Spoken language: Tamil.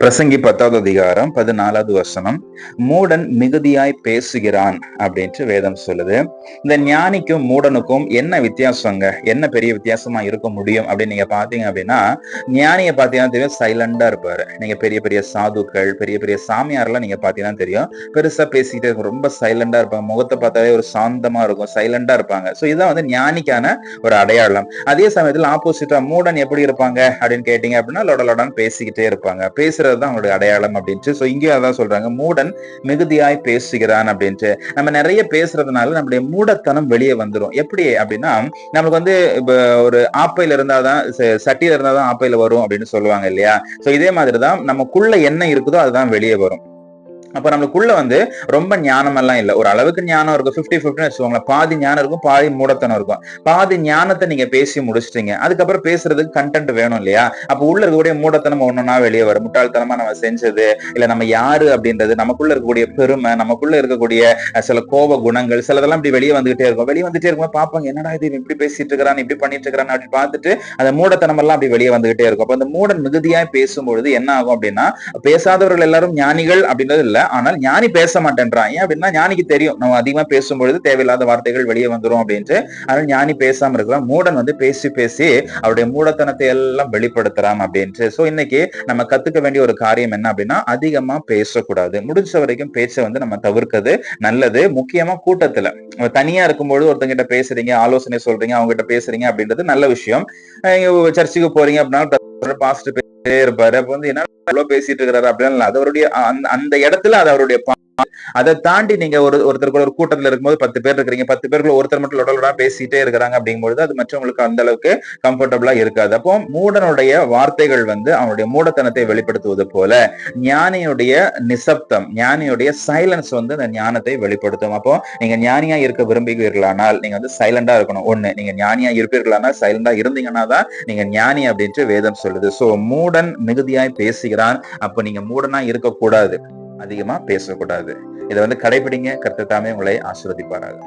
பிரசங்கி பத்தாவது அதிகாரம் பதினாலாவது வசனம். மூடன் மிகுதியாய் பேசுகிறான் அப்படின்ட்டு வேதம் சொல்லுது. இந்த ஞானிக்கும் மூடனுக்கும் என்ன வித்தியாசங்க? என்ன பெரிய வித்தியாசமா இருக்க முடியும் அப்படின்னு நீங்க பாத்தீங்க அப்படின்னா ஞானியை பாத்தீங்கன்னா தெரியும் சைலண்டா இருப்பாரு. நீங்க பெரிய பெரிய சாதுக்கள் பெரிய பெரிய சாமியாரெல்லாம் நீங்க பாத்தீங்கன்னா தெரியும். பெருசா பேசிக்கிட்டே ரொம்ப சைலண்டா இருப்பாங்க. முகத்தை பார்த்தாலே ஒரு சாந்தமா இருக்கும். சைலண்டா இருப்பாங்க. சோ இதுதான் வந்து ஞானிக்கான ஒரு அடையாளம். அதே சமயத்துல ஆப்போசிட்டா மூடன் எப்படி இருப்பாங்க அப்படின்னு கேட்டீங்க அப்படின்னா லொட லொடான்னு பேசிக்கிட்டே இருப்பாங்க. பேசுற பேசுறது தான் அவனுடைய அடையாளம் அப்படின்ட்டு. ஸோ இங்கேயும் அதான் சொல்றாங்க மூடன் மிகுதியாய் பேசுகிறான் அப்படின்ட்டு. நம்ம நிறைய பேசுறதுனால நம்முடைய மூடத்தனம் வெளியே வந்துடும் எப்படி அப்படின்னா நமக்கு வந்து இப்போ ஒரு ஆப்பையில இருந்தாதான் சட்டியில இருந்தாதான் ஆப்பையில வரும் அப்படின்னு சொல்லுவாங்க இல்லையா? ஸோ இதே மாதிரி தான் நமக்குள்ள என்ன இருக்குதோ அதுதான் வெளியே வரும். அப்ப நம்மளுக்குள்ள வந்து ரொம்ப ஞானம் எல்லாம் இல்ல. ஒரு அளவுக்கு ஞானம் இருக்கும் ஃபிஃப்டி ஃபிஃப்டின்னு வச்சுக்கோங்களேன். பாதி ஞானம் இருக்கும் பாதி மூடத்தனம் இருக்கும். பாதி ஞானத்தை நீங்க பேசி முடிச்சிட்டீங்க. அதுக்கப்புறம் பேசுறதுக்கு கண்டென்ட் வேணும் இல்லையா? அப்போ உள்ள இருக்கக்கூடிய மூடத்தனம் ஒன்னொன்னா வெளியே வரும். முட்டாள்தனமா நம்ம செஞ்சது இல்ல நம்ம யாரு அப்படின்றது நமக்குள்ள இருக்கக்கூடிய பெருமை நமக்குள்ள இருக்கக்கூடிய சில கோப குணங்கள் சிலதெல்லாம் இப்படி வெளியே வந்துகிட்டே இருக்கும். வெளியே வந்துட்டே இருக்கும் பாப்பாங்க என்னடா இது இப்படி பேசிட்டு இருக்கிறான் இப்படி பண்ணிட்டு இருக்கிறான் அப்படி பார்த்துட்டு அந்த மூடத்தனம் எல்லாம் அப்படி வெளியே வந்துகிட்டே இருக்கும். அப்ப அந்த மூடன் மிகுதியாய் பேசும்பொழுது என்ன ஆகும் அப்படின்னா பேசாதவர்கள் எல்லாரும் ஞானிகள் அப்படின்றது இல்ல. ஆனால் ஞானி பேச மாட்டேன்றான். ஏன் அப்படின்னா ஞானிக்கு தெரியும். நம்ம அதிகமா பேசும்பொழுது தேவையில்லாத வார்த்தைகள் வெளியே வந்துரும் அப்படின்ட்டு. அதனால ஞானி பேசாம இருக்கலாம். மூடன் வந்து பேசி பேசி அவருடைய மூடத்தனத்தை எல்லாம் வெளிப்படுத்துறான் அப்படின்ட்டு. சோ இன்னைக்கு நம்ம கத்துக்க வேண்டிய ஒரு காரியம் என்ன அப்படின்னா அதிகமா பேசக்கூடாது. முடிஞ்ச வரைக்கும் பேச்சை வந்து நம்ம தவிர்க்கிறது நல்லது. முக்கியமா கூட்டத்துல. தனியா இருக்கும்பொழுது ஒருத்தங்கிட்ட பேசுறீங்க ஆலோசனை சொல்றீங்க அவங்க கிட்ட பேசுறீங்க அப்படின்றது நல்ல விஷயம். சர்ச்சுக்கு போறீங்க அப்படின்னா பாஸ்ட் பேசிட்டே இருப்பாரு. அப்ப வந்து என்ன இவ்வளவு பேசிட்டு இருக்கிறாரு அப்படின்னு அது அவருடைய அந்த- அந்த இடத்துல அது அவருடைய பா- அதை தாண்டி நீங்க ஒரு ஒருத்தர் கூட ஒரு கூட்டத்துல இருக்கும்போது பத்து பேர் இருக்கிறீங்க பத்து பேருக்குள்ள ஒருத்தர் மட்டும் லொடலோட பேசிட்டே இருக்கிறாங்க அப்படிங்கும்போது அது மற்றவங்களுக்கு அந்த அளவுக்கு கம்ஃபர்டபுளா இருக்காது. அப்போ மூடனுடைய வார்த்தைகள் வந்து அவனுடைய மூடத்தனத்தை வெளிப்படுத்துவது போல ஞானியுடைய நிசப்தம் ஞானியுடைய சைலன்ஸ் வந்து அந்த ஞானத்தை வெளிப்படுத்தும். அப்போ நீங்க ஞானியா இருக்க விரும்புகிறீர்களானால் நீங்க வந்து சைலண்டா இருக்கணும். ஒண்ணு நீங்க ஞானியா இருப்பீர்களானால் சைலண்டா இருந்தீங்கன்னா தான் நீங்க ஞானி அப்படின்ட்டு வேதம் சொல்லுது. சோ மூடன் மிகுதியாய் பேசுகிறான். அப்ப நீங்க மூடனா இருக்கக்கூடாது. அதிகமா பேசக்கூடாது. இதை வந்து கடைபிடிங்க கருத்து தாமே உங்களை ஆசீர்வதிப்பாராக.